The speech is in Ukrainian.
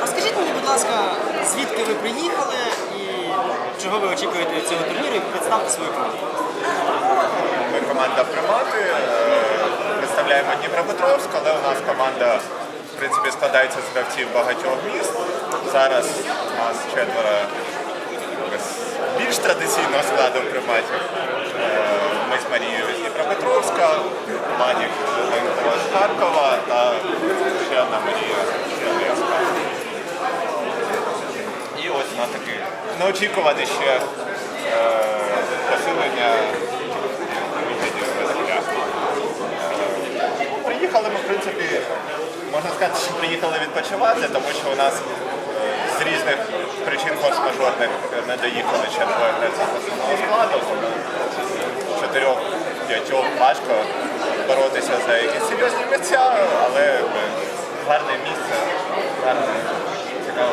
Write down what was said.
Розкажіть мені, будь ласка, звідки ви приїхали і чого ви очікуєте від цього турніру і представте свою команду. Ми команда Примати. е, Представляємо Дніпропетровськ, але у нас команда в принципі складається з гравців багатьох міст. Зараз у нас четверо більш традиційного складу приматів. Е, Ми з Марією з Дніпропетровська, Ленко з Харкова та ще одна Марія з Донецька. На такий неочікуване ще е, посилення вигляді ВСК. Приїхали ми, в принципі, можна сказати, що приїхали відпочивати, тому що у нас е, з різних причин форс-мажорних не доїхали ще двоє гравців основного складу, чотирьох п'ятьох важко боротися за якісь серйозні місця, але е, гарне місце, гарне, цікаво